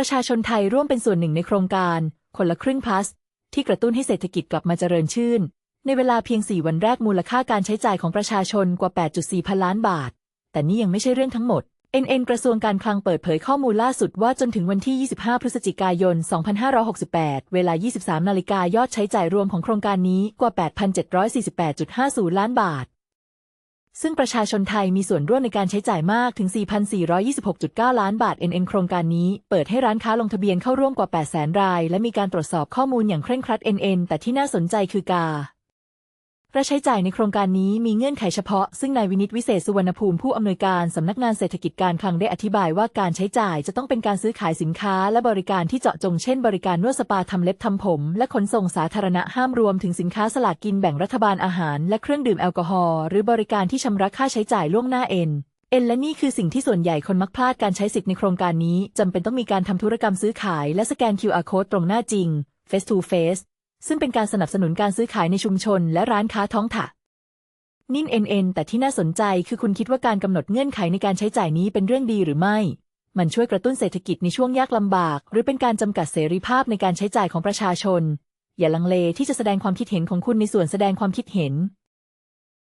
ประชาชนไทยร่วมเป็นส่วนหนึ่งในโครงการ คนละครึ่งพลัส ที่กระตุ้นให้เศรษฐกิจกลับมาเจริญชื่น ในเวลาเพียง 4 วันแรกมูลค่าการใช้จ่ายของประชาชนกว่า 8.4 พันล้านบาท แต่นี่ยังไม่ใช่เรื่องทั้งหมด NN กระทรวงการคลังเปิดเผยข้อมูลล่าสุดว่าจนถึงวันที่ 25 พฤศจิกายน 2568 เวลา 23 นาฬิกายอดใช้จ่ายรวมของโครงการนี้กว่า 8,748.50 ล้านบาท ซึ่งประชาชนไทยมีส่วนร่วมในการใช้จ่ายมากถึง 4,426.9 ล้านบาท NN โครงการนี้เปิดให้ร้านค้าลงทะเบียนเข้าร่วมกว่า 800,000 ราย และมีการตรวจสอบข้อมูลอย่างเคร่งครัด NN แต่ที่น่าสนใจคือกา รใช้จ่ายในโครงการนี้มีเงื่อนไขเฉพาะ ซึ่งนายวินิตวิเศษสุวรรณภูมิผู้อำนวยการสำนักงานเศรษฐกิจการคลังได้อธิบายว่าการใช้จ่ายจะต้องเป็นการซื้อขายสินค้า และบริการที่เจาะจงเช่น บริการนวดสปาทำเล็บทำผม และขนส่งสาธารณะห้ามรวมถึงสินค้าสลากกินแบ่งรัฐบาลอาหาร และเครื่องดื่มแอลกอฮอล์หรือบริการที่ชำระค่าใช้จ่ายล่วงหน้าเอ็นเอ็นและนี่คือสิ่งที่ส่วนใหญ่คนมักพลาดการใช้สิทธิ์ในโครงการนี้จำเป็นต้องมีการทำธุรกรรมซื้อขาย และสแกน QR code ตรงหน้าจริง face to face ซึ่งเป็นการสนับสนุนการซื้อขายในชุมชนและร้านค้าท้องถะนิ่นเอ็นเอ็นแต่ที่น่าสนใจคือคุณคิดว่าการกำหนดเงื่อนไขในการใช้จ่ายนี้เป็นเรื่องดีหรือไม่ มันช่วยกระตุ้นเศรษฐกิจในช่วงยากลำบาก หรือเป็นการจำกัดเสรีภาพในการใช้จ่ายของประชาชน อย่าลังเลที่จะแสดงความคิดเห็นของคุณในส่วนแสดงความคิดเห็น